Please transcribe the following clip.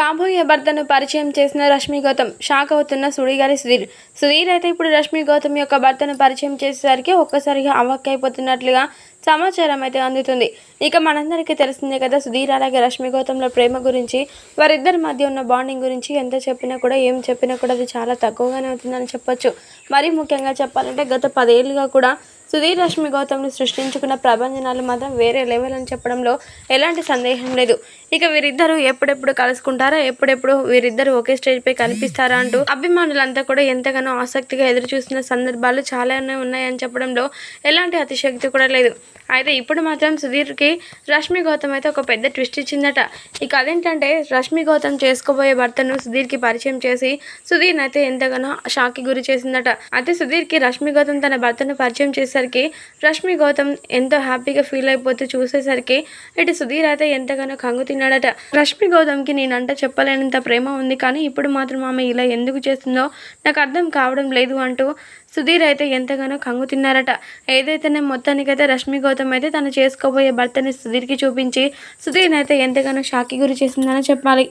కాబోయే భర్తను పరిచయం చేసిన రష్మి గౌతమ్ షాక్ అవుతున్న సుడిగాలి సుధీర్. సుధీర్ అయితే ఇప్పుడు రష్మి గౌతమ్ యొక్క భర్తను పరిచయం చేసేసరికి ఒక్కసారిగా అవక్కైపోతున్నట్లుగా సమాచారం అయితే అందుతుంది. ఇక మనందరికీ తెలిసిందే కదా సుధీర్ అలాగే రష్మి గౌతమ్ల ప్రేమ గురించి. వారిద్దరి మధ్య ఉన్న బాండింగ్ గురించి ఎంత చెప్పినా కూడా ఏం చెప్పినా కూడా అది చాలా తక్కువగానే అవుతుందని చెప్పొచ్చు. మరీ ముఖ్యంగా చెప్పాలంటే గత పదేళ్ళుగా కూడా సుధీర్ రష్మి గౌతమ్ని సృష్టించుకున్న ప్రభంజనాలు మాత్రం వేరే లెవెల్ అని చెప్పడంలో ఎలాంటి సందేహం లేదు. ఇక వీరిద్దరూ ఎప్పుడెప్పుడు కలుసుకుంటారా? ఎప్పుడెప్పుడు వీరిద్దరు ఒకే స్టేజ్ పై కనిపిస్తారా అంటూ అభిమానులంతా కూడా ఎంతగానో ఆసక్తిగా ఎదురు చూస్తున్న సందర్భాలు చాలానే ఉన్నాయని చెప్పడంలో ఎలాంటి అతిశక్తి కూడా లేదు. అయితే ఇప్పుడు మాత్రం సుధీర్కి రష్మి గౌతమ్ అయితే ఒక పెద్ద ట్విస్ట్ ఇచ్చిందట. ఇక అదేంటంటే రష్మి గౌతమ్ చేసుకోబోయే భర్తను సుధీర్కి పరిచయం చేసి సుధీర్ని అయితే ఎంతగానో షాక్కి గురి చేసిందట. అయితే సుధీర్కి రష్మి గౌతమ్ తన భర్తను పరిచయం చేసేసరికి రష్మి గౌతమ్ ఎంతో హ్యాపీగా ఫీల్ అయిపోతూ చూసేసరికి ఇటు సుధీర్ అయితే ఎంతగానో కంగు తిన్నాడట. రష్మి గౌతమ్కి నేనంట చెప్పలేనంత ప్రేమ ఉంది కానీ ఇప్పుడు మాత్రం ఆమె ఇలా ఎందుకు చేస్తుందో నాకు అర్థం కావడం లేదు అంటూ సుధీర్ అయితే ఎంతగానో కంగు తిన్నారట. ఏదైతేనే మొత్తానికైతే రష్మి గౌతమ్ అయితే తను చేసుకోబోయే భర్తని సుధీర్కి చూపించి సుధీర్ని అయితే ఎంతగానో షాకి గురి చేసిందని చెప్పాలి.